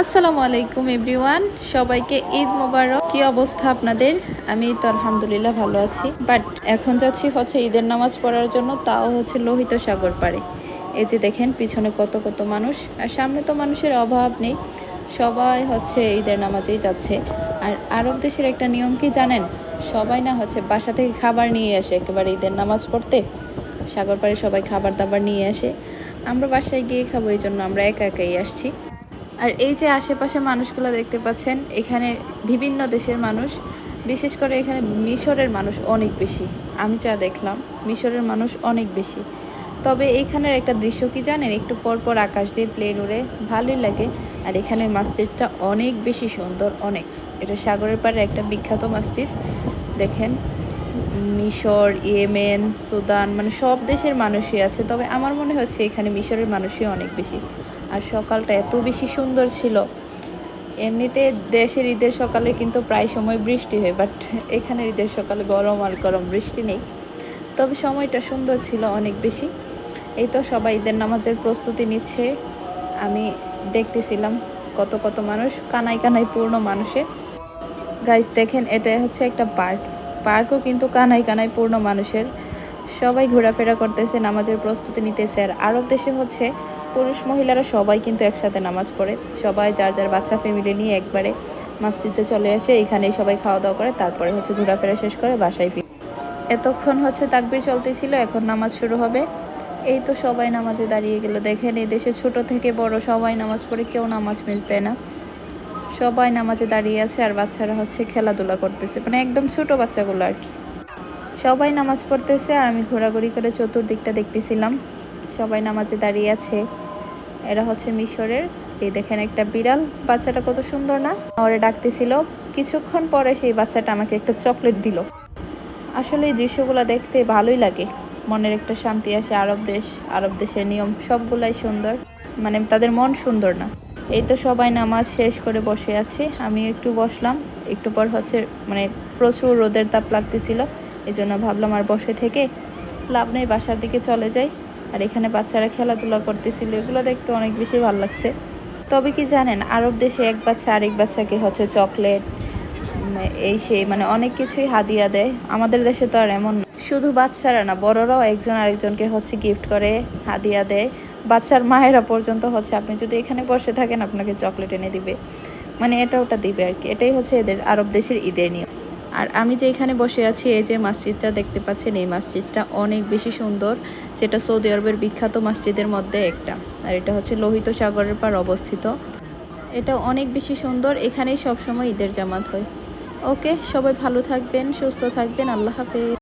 আসসালামু আলাইকুম, এভরিওয়ান। সবাইকে ঈদ মোবারক। কি অবস্থা আপনাদের? আমি তো আলহামদুলিল্লাহ ভালো আছি। বাট এখন যাচ্ছি হচ্ছে ঈদের নামাজ পড়ার জন্য, তাও হচ্ছে লোহিত সাগর পাড়ে। এই যে দেখেন, পিছনে কত কত মানুষ। আর সামনে তো মানুষের অভাব নেই। সবাই হচ্ছে ঈদের নামাজেই যাচ্ছে। আর আরব দেশের একটা নিয়ম কি জানেন? সবাই না হচ্ছে বাসা থেকে খাবার নিয়ে আসে, একেবারে ঈদের নামাজ পড়তে। সাগর পাড়ে সবাই খাবার দাবার নিয়ে আসে। আমরা বাসায় গিয়ে খাব, এই জন্য আমরা একা একাই আসছি। আর এই যে আশেপাশে মানুষগুলো দেখতে পাচ্ছেন, এখানে বিভিন্ন দেশের মানুষ, বিশেষ করে এখানে মিশরের মানুষ অনেক বেশি। আমি যা দেখলাম, মিশরের মানুষ অনেক বেশি। তবে এখানের একটা দৃশ্য কি জানেন? একটু পর পর আকাশ দিয়ে প্লেন উড়ে, ভালোই লাগে। আর এখানের মসজিদটা অনেক বেশি সুন্দর, অনেক। এটা সাগরের পাড়ে একটা বিখ্যাত মসজিদ। দেখেন, মিশর, ইয়েমেন, সুদান মানে সব দেশের মানুষই আছে। তবে আমার মনে হচ্ছে এখানে মিশরের মানুষই অনেক বেশি। আর সকালটা এত বেশি সুন্দর ছিল। এমনিতে দেশের ঈদের সকালে কিন্তু প্রায় সময় বৃষ্টি হয় বাট এখানে ঈদের সকালে গরম আর গরম বৃষ্টি নেই। তবে সময়টা সুন্দর ছিল অনেক বেশি। এই তো সবাই ঈদের নামাজের প্রস্তুতি নিচ্ছে। আমি দেখতেছিলাম কত কত মানুষ কানাই কানাই পূর্ণ মানুষে। গাইজ দেখেন, এটা হচ্ছে একটা পার্ক। পার্কও কিন্তু কানাই কানাই পূর্ণ মানুষের। সবাই ঘোরাফেরা করতেছে, নামাজের প্রস্তুতি নিতেছে। আর আরব দেশে হচ্ছে পুরুষ মহিলারা সবাই কিন্তু একসাথে নামাজ পড়ে। সবাই যার যার বাচ্চা ফ্যামিলি নিয়ে একবারে মসজিদে চলে আসে, এখানেই সবাই খাওয়া দাওয়া করে, তারপরে হচ্ছে ঘোরাফেরা শেষ করে বাসায় ফিরে। এতক্ষণ হচ্ছে তাকবির চলতেছিল, এখন নামাজ শুরু হবে। এই তো সবাই নামাজে দাঁড়িয়ে গেল। দেখেন, এই দেশে ছোট থেকে বড় সবাই নামাজ পড়ে, কেউ নামাজ মিস দেয় না। সবাই নামাজে দাঁড়িয়ে আছে আর বাচ্চারা হচ্ছে খেলাধুলা করতেছে মানে একদম ছোট বাচ্চাগুলো আর কি। সবাই নামাজ পড়তেছে আর আমি ঘোরাঘুরি করে চতুর্দিকটা দেখতেছিলাম। সবাই নামাজে দাঁড়িয়ে আছে। এরা হচ্ছে মিশরের। এই দেখেন একটা বিড়াল, বাচ্চাটা কত সুন্দর না? ওরে ডাকতেছিল, কিছুক্ষণ পরে সেই বাচ্চাটা আমাকে একটা চকলেট দিল। আসলে এই দৃশ্যগুলো দেখতে ভালোই লাগে। মনের একটা শান্তি আসে, আরব দেশ, আরব দেশের নিয়ম সবগুলাই সুন্দর। মানে তাদের মন সুন্দর না। এই তো সবাই নামাজ শেষ করে বসে আছে। আমি একটু বসলাম। একটু পর হচ্ছে মানে প্রচুর রোদের তাপ লাগতেছিল। এই জন্য ভাবলাম আর বসে থেকে লাভ নেই, বাসার দিকে চলে যাই। আর এখানে বাচ্চারা খেলাধুলা করতেছিল, এগুলো দেখতে অনেক বেশি ভালো লাগছে। তবে কি জানেন, আরব দেশে এক বাচ্চা আরেক বাচ্চাকে হচ্ছে চকলেট এই সেই মানে অনেক কিছুই হাদিয়া দেয়। আমাদের দেশে তো আর এমন। শুধু বাচ্চারা না, বড়রাও একজন আরেকজনকে হচ্ছে গিফট করে, হাদিয়া দেয়। বাচ্চার মায়েরা পর্যন্ত হচ্ছে, আপনি যদি এখানে বসে থাকেন, আপনাকে চকলেট এনে দিবে। মানে এটা ওটা দিবে আর কি। এটাই হচ্ছে এদের আরব দেশের ঈদের নিয়ম। আর আমি যে এখানে বসে আছি, এই যে মসজিদটা দেখতে পাচ্ছেন, এই মসজিদটা অনেক বেশি সুন্দর, যেটা সৌদি আরবের বিখ্যাত মসজিদের মধ্যে একটা। আর এটা হচ্ছে লোহিত সাগরের পার অবস্থিত। এটা অনেক বেশি সুন্দর, এখানেই সবসময় ঈদের জামাত হয়। ওকে, সবাই ভালো থাকবেন, সুস্থ থাকবেন, আল্লাহ হাফেজ।